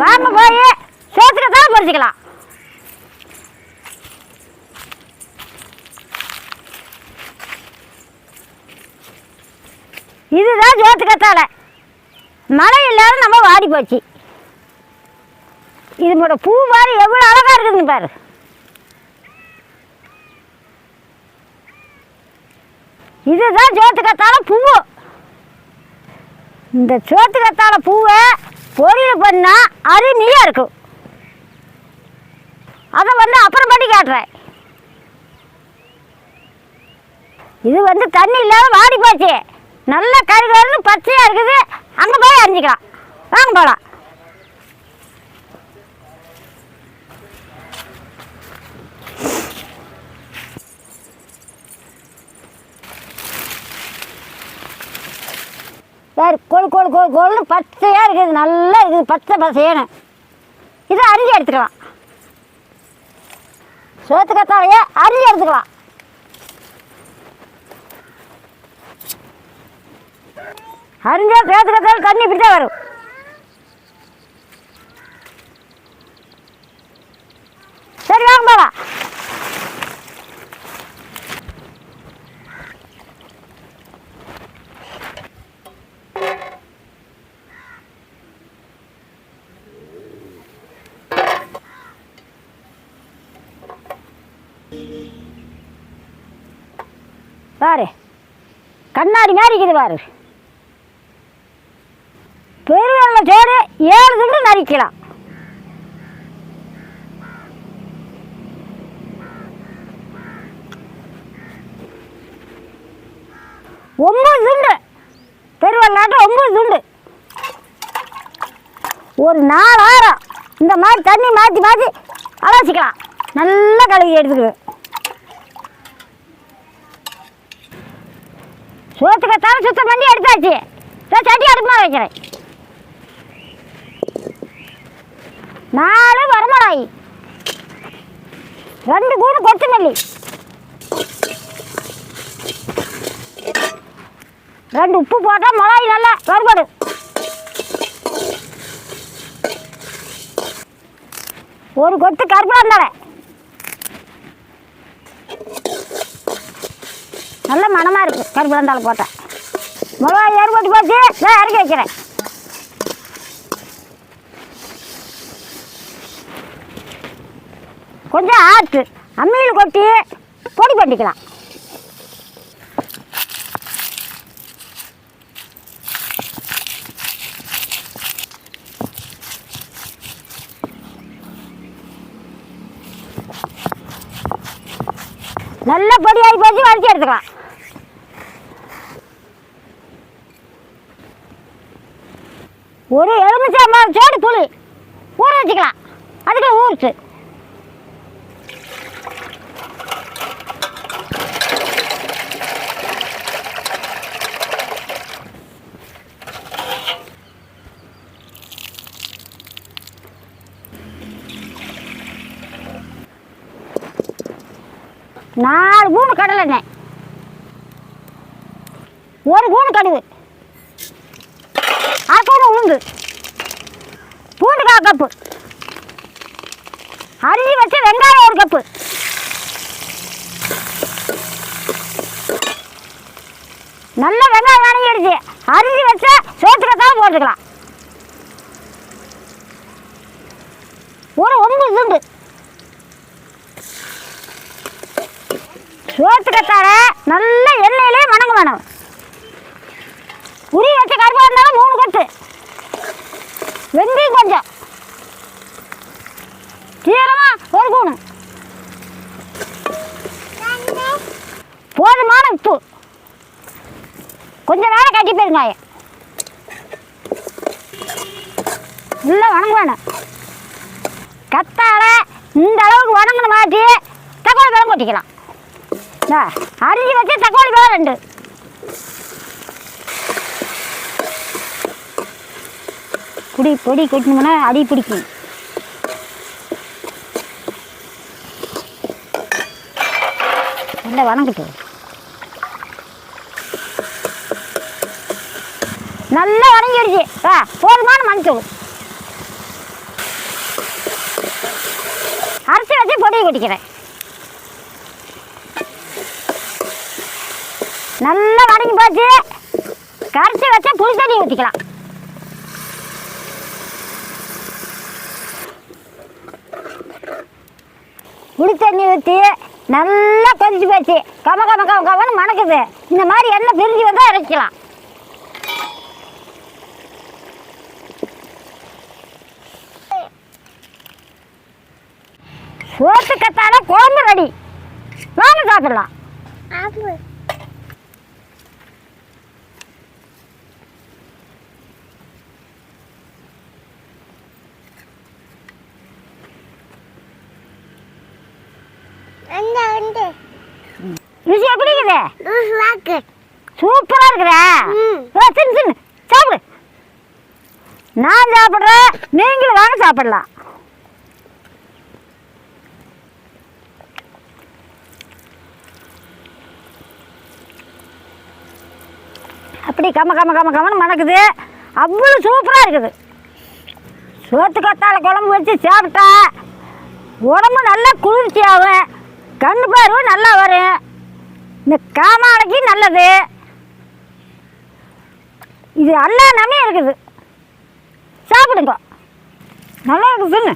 வாங்க போய். சோத்துக்கத்தான் பறிச்சுக்கலாம் இதுதான் சோத்துக்கத்தால மழை இல்லாத நம்ம வாடி போச்சு. இதனோட பூ பாரு எவ்வளோ அழகாக இருக்குதுங்க பாரு. இதுதான் சோத்துக்கத்தால பூவும் இந்த சோத்துக்கத்தால பூவை பொரியல் பண்ணா அருமையாக இருக்கும். அதை வந்து அப்புறம் பண்ணி காட்டுறேன். இது வந்து தண்ணி இல்லாத வாடி போச்சு. நல்ல கருகருன்னு பச்சையாக இருக்குது. அங்கே போய் அறிஞ்சிக்கலாம் வாங்க போகலாம் வேறு கொழு கொழு கொழு கொழுன்னு பச்சையாக இருக்குது நல்லா இருக்குது பச்சை பசையன்னு. இதை அரிஞ்சு எடுத்துக்கலாம். சோத்து கத்தாலையே அரிஞ்சு எடுத்துக்கலாம். அரிஞ்சா சோத்து கத்தாழை தண்ணி இப்படி தான் வரும். சரி வாங்க போகலாம் பாரு. கண்ணாடி மாதிரி இருக்குது பாரு. பெருவெள்ள சோறு ஏழு துண்டு நறுக்கலாம் ஒன்பது துண்டு. பெருவெள்ளாட்டம் ஒன்பது துண்டு. ஒரு நாலாயிரம். இந்த மாதிரி தண்ணி மாற்றி மாற்றி அலசிக்கலாம். நல்லா கழுவி எடுத்துக்குது சோத்துக்கு தலை சுத்தம் பண்ணி எடுத்தாச்சு. சரி சட்டி அடுப்புமா வைக்கிறேன். நாலு வரமிளகாய். ரெண்டு கூடு கொத்தமல்லி. ரெண்டு உப்பு போட்டால் மிளகாய் நல்லா வறுபடும். ஒரு கொத்து கருப்பிலாந்தலை நல்ல மணமாக இருக்குது கருப்பிலாந்தால போட்டேன். மிளகாய் ஏறுபட்டு போச்சு. நான் இறக்கி வைக்கிறேன். கொஞ்சம் ஆற்று அம்மியில் கொட்டி பொடி பண்ணிக்கலாம். நல்ல பொடி ஆகி போச்சு. வறுத்து எடுத்துக்கலாம். ஒரு எலுமிச்சம்பழம் சேடு துளி ஊற வச்சுக்கலாம். அதுக்கு ஊறுச்சு நாலு மூணு கடலை எண்ணெய். ஒரு மூணு கடுவு அரைக்கணும் உளுந்து. பூண்டு கால் கப்பு. அரிசி வச்சு வெங்காயம் ஒரு கப்பு. நல்ல வெங்காயம் வணங்கிடுச்சு. அரிசி வச்ச சோத்துக்கத்தான் போட்டுக்கலாம். ஒரு ஒன்பது துண்டு சோத்துக்கத்தார நல்ல எண்ணெயிலே வணங்க வேணும் உரி வச்ச கருவா இருந்தாலும் மூணு கொத்து. வெந்தயம் கொஞ்சம். சீரமா ஒரு கூணு போதுமான உப்பு. கொஞ்சம் நேரம் கட்டி பெருங்காயம். நல்லா வணங்க வேணும் கத்தால இந்த அளவுக்கு வணங்கின மாட்டி தக்காளி பழம் கொட்டிக்கலாம். இந்தா, அரிசி வச்சு தக்காளி பழம் ரெண்டு. பொடி பொடி கொட்டணும்னா அடி பிடிக்கும். நல்லா வணங்கட்டும். நல்லா வணங்கிடுச்சு. ஆ போதுமான மஞ்சள். அரைச்சி வச்சு பொடியை கொட்டிக்கிறேன். நல்லா வணங்கி போச்சு. கரைச்சி வச்சா புளி தண்ணி ஊற்றிக்கலாம் புளி தண்ணி ஊற்றி நல்லா கொதிச்சு போச்சு. கம கம கம கமன்னு மணக்குது. இந்த மாதிரி எண்ணெய் பிரிஞ்சு வந்தால் இறக்கலாம் சோத்து கத்தால குழம்பு ரெடி வாங்க சாப்பிடலாம். ருசி எப்படி இருக்குது. சூப்பரா இருக்குதா. ம். ஏ, தின்னு தின்னு சாப்பிடு. நான் சாப்பிட்றேன். நீங்களும் வாங்க சாப்பிடலாம். அப்படி கம கம கம கமன்னு மணக்குது. அவ்வளோ சூப்பராக இருக்குது. சோத்து கத்தாழை குழம்பு வச்சு சாப்பிட்டா உடம்பு நல்லா குளிர்ச்சி ஆகும் கண்ணு பார்வை நல்லா வரும். இந்த காமாலைக்கு நல்லது. இது எல்லா நமே இருக்குது. சாப்பிடுங்க. நல்லா இருக்குதுன்னு